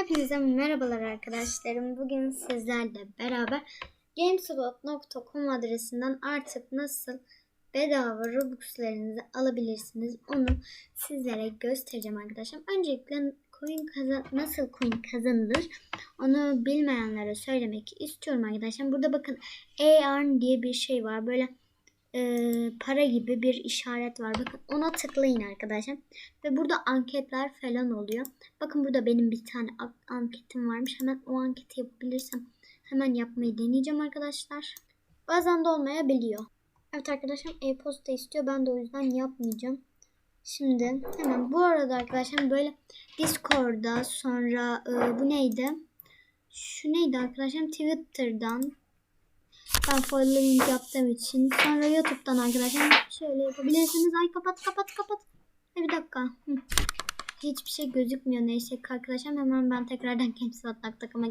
Hepinize merhabalar arkadaşlarım. Bugün sizlerle beraber gameslot.com adresinden artık nasıl bedava Robux'larınızı alabilirsiniz onu sizlere göstereceğim arkadaşlar. Öncelikle coin kazan nasıl coin kazanılır onu bilmeyenlere söylemek istiyorum arkadaşlar. Burada bakın ARN diye bir şey var. Böyle e, para gibi bir işaret var. Bakın ona tıklayın arkadaşlar. Ve burada anketler falan oluyor. Bakın burada benim bir tane anketim varmış. Hemen o anketi yapabilirsem hemen yapmayı deneyeceğim arkadaşlar. Bazen de olmayabiliyor. Evet arkadaşlar e-posta istiyor. Ben de o yüzden yapmayacağım. Şimdi hemen bu arada arkadaşlar böyle Discord'da sonra e, bu neydi? Şu neydi arkadaşlar? Twitter'dan ben following yaptığım için. Sonra YouTube'dan arkadaşlar şöyle yapabilirsiniz. Ay kapat kapat kapat. Bir dakika. Hiçbir şey gözükmüyor neyse arkadaşlar. Hemen ben tekrardan Camslat takıma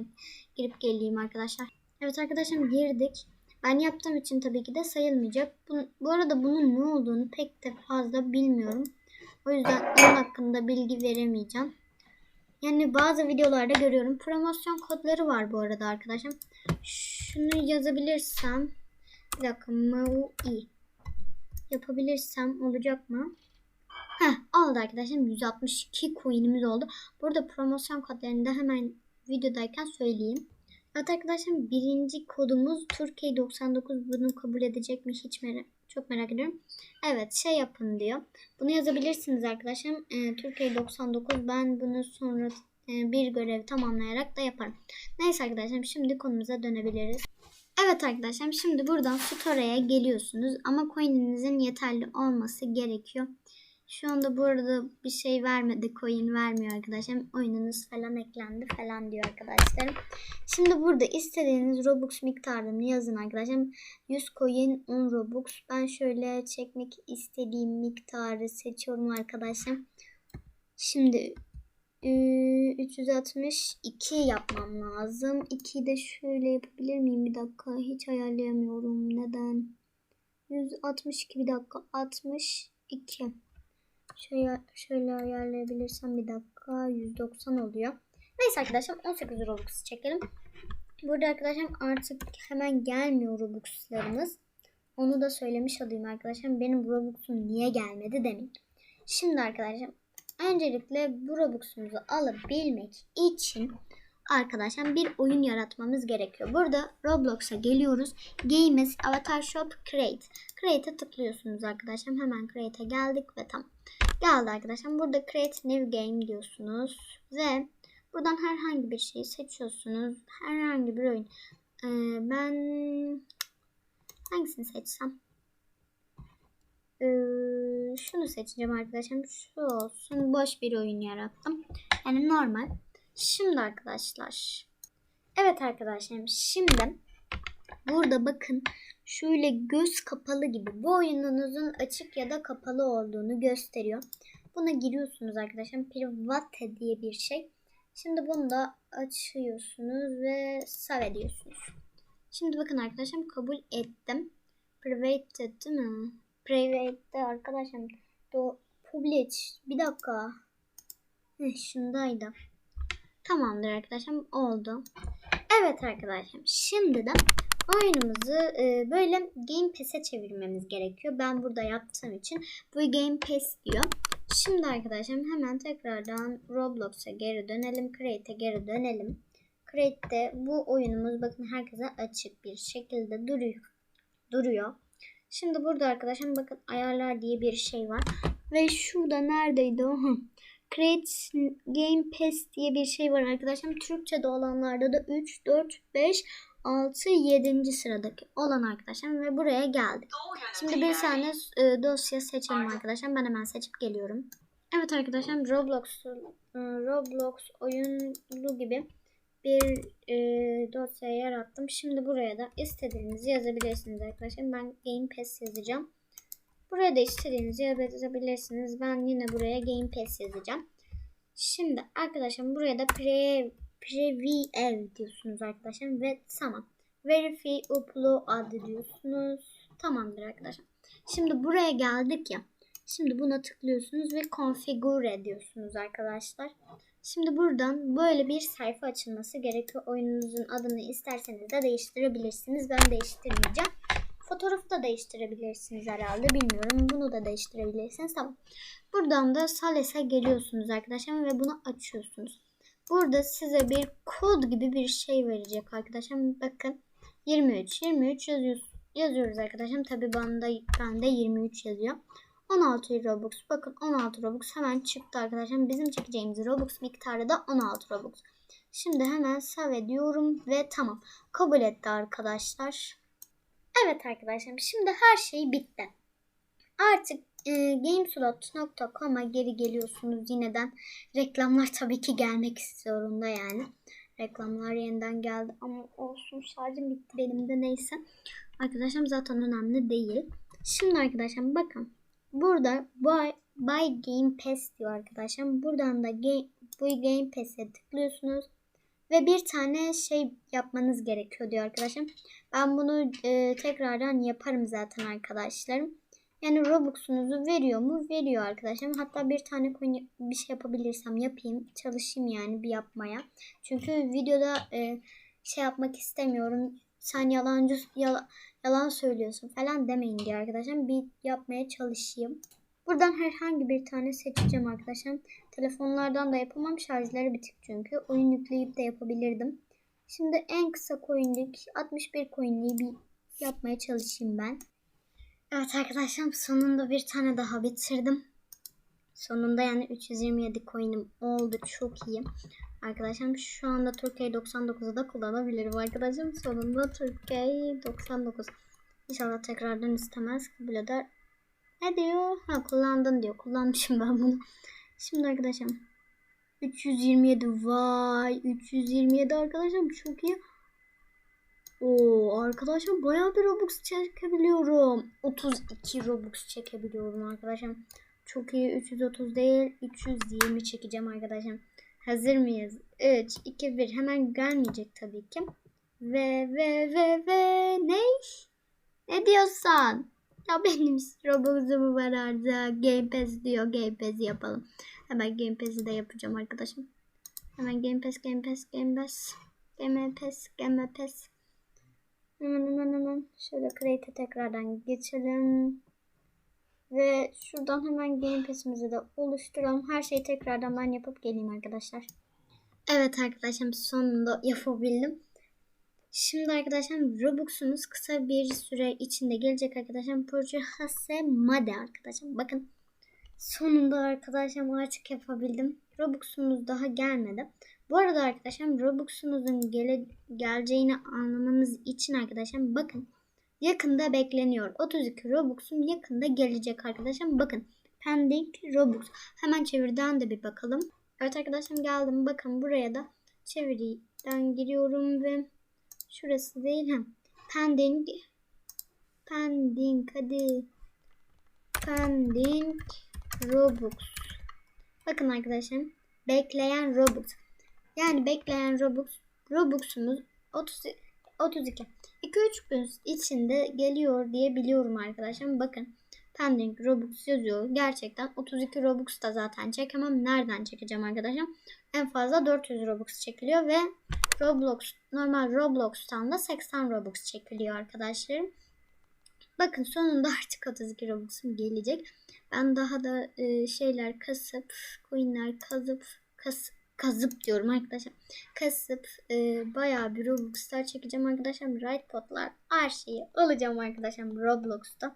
girip geleyim arkadaşlar. Evet arkadaşlar girdik. Ben yaptığım için tabii ki de sayılmayacak. Bu, bu arada bunun ne olduğunu pek de fazla bilmiyorum. O yüzden onun hakkında bilgi veremeyeceğim. Yani bazı videolarda görüyorum. Promosyon kodları var bu arada arkadaşlar. Şunu yazabilirsem. Bir dakika. MUI. Yapabilirsem olacak mı? Heh oldu arkadaşlar. 162 coin'imiz oldu. Burada promosyon kodlarını da hemen videodayken söyleyeyim. Evet arkadaşlar birinci kodumuz Türkiye 99 bunu kabul edecek mi hiç merak çok merak ediyorum. Evet şey yapın diyor. Bunu yazabilirsiniz arkadaşlar. Ee, Türkiye 99 ben bunu sonra e, bir görev tamamlayarak da yaparım. Neyse arkadaşlar şimdi konumuza dönebiliriz. Evet arkadaşlar şimdi buradan store'ya geliyorsunuz ama coin'inizin yeterli olması gerekiyor. Şu anda burada bir şey vermedi. Coin vermiyor arkadaşlar. Oyununuz falan eklendi falan diyor arkadaşlarım. Şimdi burada istediğiniz Robux miktarını yazın arkadaşlar. 100 coin 10 Robux. Ben şöyle çekmek istediğim miktarı seçiyorum arkadaşlar. Şimdi 362 yapmam lazım. 2'yi de şöyle yapabilir miyim? Bir dakika. Hiç ayarlayamıyorum. Neden? 162 bir dakika. 62. Şöyle, şöyle ayarlayabilirsem bir dakika 190 oluyor. Neyse arkadaşlar 18 Robux çekelim. Burada arkadaşlar artık hemen gelmiyor Robux'larımız. Onu da söylemiş olayım arkadaşlar. Benim Robux'um niye gelmedi demin. Şimdi arkadaşlar öncelikle bu Robux'umuzu alabilmek için arkadaşlar bir oyun yaratmamız gerekiyor. Burada Roblox'a geliyoruz. Games Avatar Shop Create. Create'e tıklıyorsunuz arkadaşlar. Hemen Create'e geldik ve tamam. Geldi arkadaşlar. Burada Create New Game diyorsunuz. Ve buradan herhangi bir şeyi seçiyorsunuz. Herhangi bir oyun. Ee, ben hangisini seçsem? Ee, şunu seçeceğim arkadaşlar. Şu olsun. Boş bir oyun yarattım. Yani normal. Şimdi arkadaşlar. Evet arkadaşlarım. Şimdi burada bakın şöyle göz kapalı gibi bu oyununuzun açık ya da kapalı olduğunu gösteriyor. Buna giriyorsunuz arkadaşlar. Private diye bir şey. Şimdi bunu da açıyorsunuz ve save ediyorsunuz. Şimdi bakın arkadaşlar kabul ettim. Private değil mi? Private'de arkadaşlar. Do public. Bir dakika. Heh, şundaydı. Tamamdır arkadaşlar. Oldu. Evet arkadaşlar. Şimdi de oyunumuzu e, böyle Game Pass'e çevirmemiz gerekiyor. Ben burada yaptığım için bu Game Pass diyor. Şimdi arkadaşlar hemen tekrardan Roblox'a geri dönelim. Create'e geri dönelim. Create'de bu oyunumuz bakın herkese açık bir şekilde duruyor. duruyor. Şimdi burada arkadaşlar bakın ayarlar diye bir şey var. Ve şurada neredeydi o? Create Game Pass diye bir şey var arkadaşlar. Türkçe'de olanlarda da 3, 4, 5, 6, 7. sıradaki olan arkadaşlar ve buraya geldik. Şimdi bir tane e, dosya seçelim arkadaşlar. Ben hemen seçip geliyorum. Evet arkadaşlar Roblox e, Roblox oyunlu gibi bir e, dosya yarattım. Şimdi buraya da istediğinizi yazabilirsiniz arkadaşlar. Ben Game Pass yazacağım. Buraya da istediğinizi yazabilirsiniz. Ben yine buraya Game Pass yazacağım. Şimdi arkadaşlar buraya da pre Preview diyorsunuz arkadaşlar ve tamam. Verify upload diyorsunuz. Tamamdır arkadaşlar. Şimdi buraya geldik ya. Şimdi buna tıklıyorsunuz ve configure ediyorsunuz arkadaşlar. Şimdi buradan böyle bir sayfa açılması gerekiyor. Oyununuzun adını isterseniz de değiştirebilirsiniz. Ben değiştirmeyeceğim. Fotoğrafı da değiştirebilirsiniz herhalde. Bilmiyorum. Bunu da değiştirebilirsiniz. Tamam. Buradan da Sales'e geliyorsunuz arkadaşlar ve bunu açıyorsunuz. Burada size bir kod gibi bir şey verecek arkadaşlar. Bakın 23 23 yazıyoruz, yazıyoruz arkadaşlar. Tabi bende, bende 23 yazıyor. 16 Robux. Bakın 16 Robux hemen çıktı arkadaşlar. Bizim çekeceğimiz Robux miktarı da 16 Robux. Şimdi hemen save diyorum ve tamam. Kabul etti arkadaşlar. Evet arkadaşlar şimdi her şey bitti. Artık e, gameslot.com'a geri geliyorsunuz yineden. Reklamlar tabii ki gelmek zorunda yani. Reklamlar yeniden geldi ama olsun şarjım bitti benim de neyse. Arkadaşlar zaten önemli değil. Şimdi arkadaşlar bakın. Burada buy, buy Game Pass diyor arkadaşlar. Buradan da game, bu Game Pass'e tıklıyorsunuz. Ve bir tane şey yapmanız gerekiyor diyor arkadaşlar. Ben bunu e, tekrardan yaparım zaten arkadaşlarım. Yani Robux'unuzu veriyor mu? Veriyor arkadaşlar. Hatta bir tane coin bir şey yapabilirsem yapayım. Çalışayım yani bir yapmaya. Çünkü videoda e, şey yapmak istemiyorum. Sen yalancı yala, yalan söylüyorsun falan demeyin diye arkadaşlar. Bir yapmaya çalışayım. Buradan herhangi bir tane seçeceğim arkadaşlar. Telefonlardan da yapamam. Şarjları bitik çünkü. Oyun yükleyip de yapabilirdim. Şimdi en kısa coinlik 61 coinliği bir yapmaya çalışayım ben. Evet arkadaşlar sonunda bir tane daha bitirdim. Sonunda yani 327 coin'im oldu. Çok iyi. Arkadaşlar şu anda Türkiye 99'u da kullanabilirim arkadaşım. Sonunda Türkiye 99. İnşallah tekrardan istemez kabul eder. Ne diyor? Ha kullandın diyor. Kullanmışım ben bunu. Şimdi arkadaşlar 327 vay 327 arkadaşlar çok iyi. Oo arkadaşlar bayağı bir Robux çekebiliyorum. 32 Robux çekebiliyorum arkadaşlar. Çok iyi 330 değil 320 çekeceğim arkadaşlar. Hazır mıyız? 3, 2, 1 hemen gelmeyecek tabii ki. Ve ve ve ve ne? Ne diyorsan? Ya benim Robux'um var artık. Game Pass diyor. Game Pass yapalım. Hemen Game Pass'i de yapacağım arkadaşım. Hemen Game Pass, Game Pass, Game Pass. Game Pass, Game Pass. Hemen hemen hemen. Şöyle Create'e tekrardan geçelim. Ve şuradan hemen Game Pass'imizi de oluşturalım. Her şeyi tekrardan ben yapıp geleyim arkadaşlar. Evet arkadaşlar sonunda yapabildim. Şimdi arkadaşlar Robux'umuz kısa bir süre içinde gelecek arkadaşlar. Proje Hase Made arkadaşlar. Bakın sonunda arkadaşlar artık yapabildim. Robux'umuz daha gelmedi. Bu arada arkadaşlar Robux'umuzun gele, geleceğini anlamamız için arkadaşlar bakın yakında bekleniyor. 32 Robux'um yakında gelecek arkadaşlar. Bakın pending Robux. Hemen çeviriden de bir bakalım. Evet arkadaşlar geldim. Bakın buraya da çeviriden giriyorum ve şurası değil. Ha. Pending pending hadi pending Robux. Bakın arkadaşlar bekleyen Robux. Yani bekleyen Robux Robux'umuz 30 32 2-3 gün içinde geliyor diye biliyorum arkadaşlar. Bakın pending Robux yazıyor. Gerçekten 32 Robux da zaten çekemem. Nereden çekeceğim arkadaşlar? En fazla 400 Robux çekiliyor ve Roblox normal Roblox'tan da 80 Robux çekiliyor arkadaşlarım. Bakın sonunda artık 32 Robux'um gelecek. Ben daha da e, şeyler kasıp, coinler kazıp, kasıp kazıp diyorum arkadaşlar. Kasıp e, bayağı bir Robux'lar çekeceğim arkadaşlar. Right potlar her şeyi alacağım arkadaşlar Roblox'ta.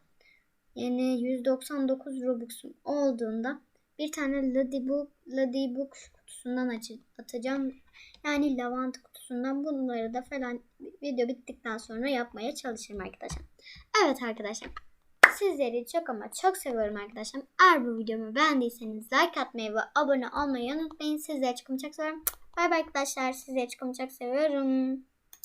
Yani 199 Robux'um olduğunda bir tane Ladybook, Ladybook kutusundan atacağım. Yani lavanta kutusundan bunları da falan video bittikten sonra yapmaya çalışırım arkadaşlar. Evet arkadaşlar. Sizleri çok ama çok seviyorum arkadaşlar. Eğer bu videomu beğendiyseniz like atmayı ve abone olmayı unutmayın. Sizleri çok çok seviyorum. Bay bay arkadaşlar. Sizleri çok çok seviyorum.